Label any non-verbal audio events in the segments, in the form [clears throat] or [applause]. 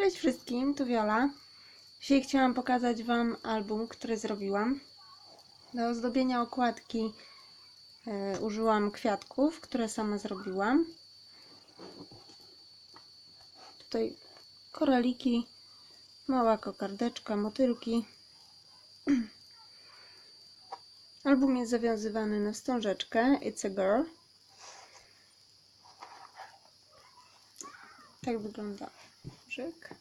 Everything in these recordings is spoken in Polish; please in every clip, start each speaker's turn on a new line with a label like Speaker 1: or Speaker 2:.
Speaker 1: Cześć wszystkim, tu Wiola. Dzisiaj chciałam pokazać Wam album, który zrobiłam. Do ozdobienia okładki e, użyłam kwiatków, które sama zrobiłam. Tutaj koraliki, mała kokardeczka, motylki. [clears throat] Album jest zawiązywany na wstążeczkę It's a Girl. Tak wygląda Żyk.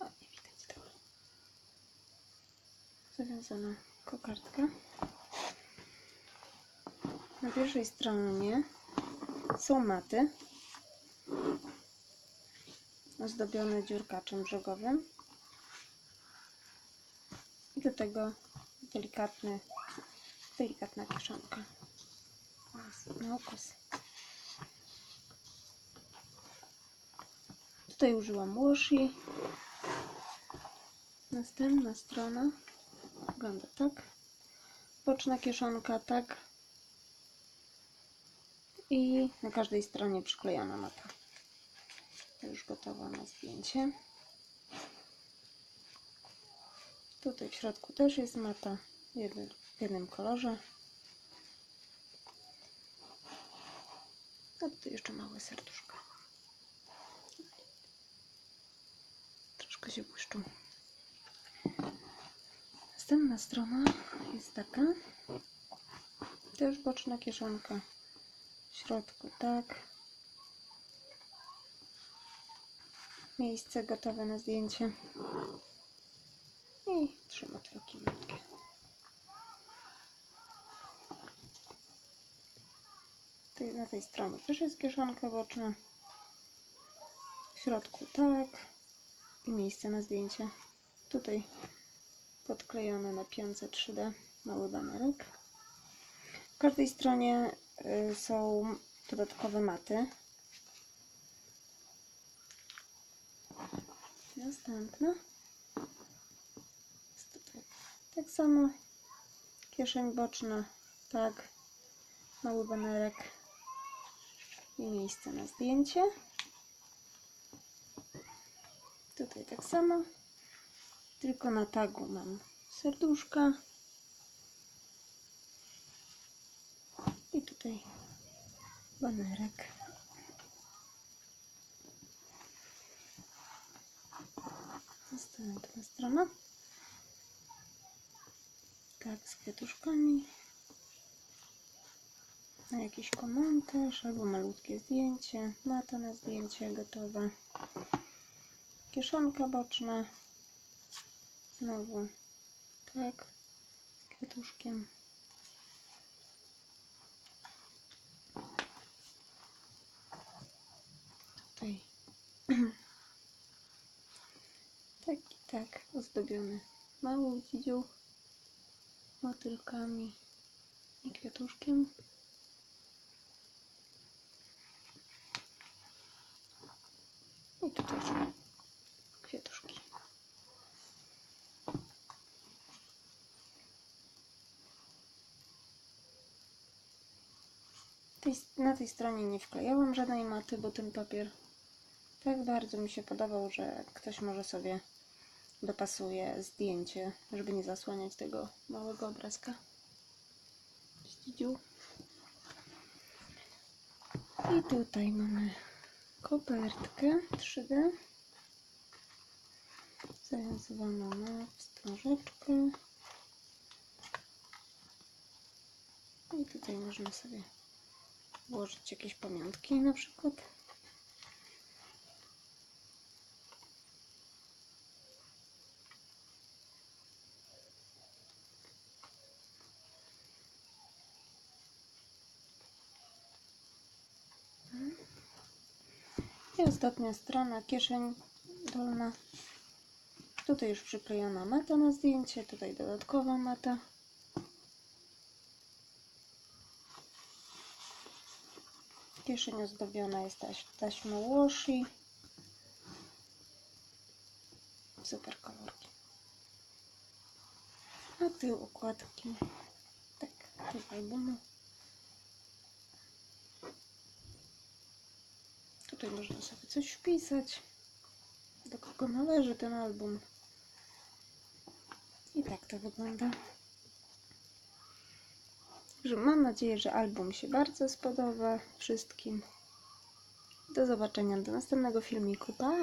Speaker 1: O, nie widać tego. Zawiązana kokardka. Na pierwszej stronie są maty ozdobione dziurkaczem brzegowym. I do tego delikatny, delikatna kieszonka. Na ukos. Tutaj użyłam łosi. Następna strona wygląda tak. Boczna kieszonka tak. I na każdej stronie przyklejona mata. To już gotowa na zdjęcie. Tutaj w środku też jest mata w jednym kolorze. A tutaj jeszcze małe serduszka. Się błyszczą. Następna strona jest taka. Też boczna kieszonka. W środku tak. Miejsce gotowe na zdjęcie. I trzy motylki malutkie. Tutaj na tej stronie też jest kieszonka boczna. W środku tak i miejsce na zdjęcie. Tutaj podklejone na piące 3D mały banerek. W każdej stronie y, są dodatkowe maty. Następna. Tak samo. Kieszeń boczna, tak. Mały banerek i miejsce na zdjęcie. Tutaj tak samo, tylko na tagu mam serduszka. I tutaj banerek. Następna strona. Tak, z kwiatuszkami. Na jakiś komentarz albo malutkie zdjęcie. Mata na zdjęcie gotowe kieszonka boczna znowu. Tak. Kwiatuszkiem. Tutaj. [clears throat] Tak i tak ozdobiony. Mały dzidziuł. Motylkami i kwiatuszkiem. I tutaj są kwiatuszki. Tej, na tej stronie nie wklejałam żadnej maty, bo ten papier tak bardzo mi się podobał, że ktoś może sobie dopasuje zdjęcie, żeby nie zasłaniać tego małego obrazka. I tutaj mamy kopertkę 3D zawiązywaną na wstążeczkę. I tutaj można sobie włożyć jakieś pamiątki na przykład. I ostatnia strona, kieszeń dolna. Tutaj już przyklejona mata na zdjęcie, tutaj dodatkowa mata. Kieszeń ozdobiona jest taś, taśmą washi. Super kolorki. A tył okładki. Tak, tył albumu. Tutaj można sobie coś wpisać. do kogo należy ten album. I tak to wygląda. Mam nadzieję, że album się bardzo spodoba wszystkim. Do zobaczenia do następnego filmiku. Pa!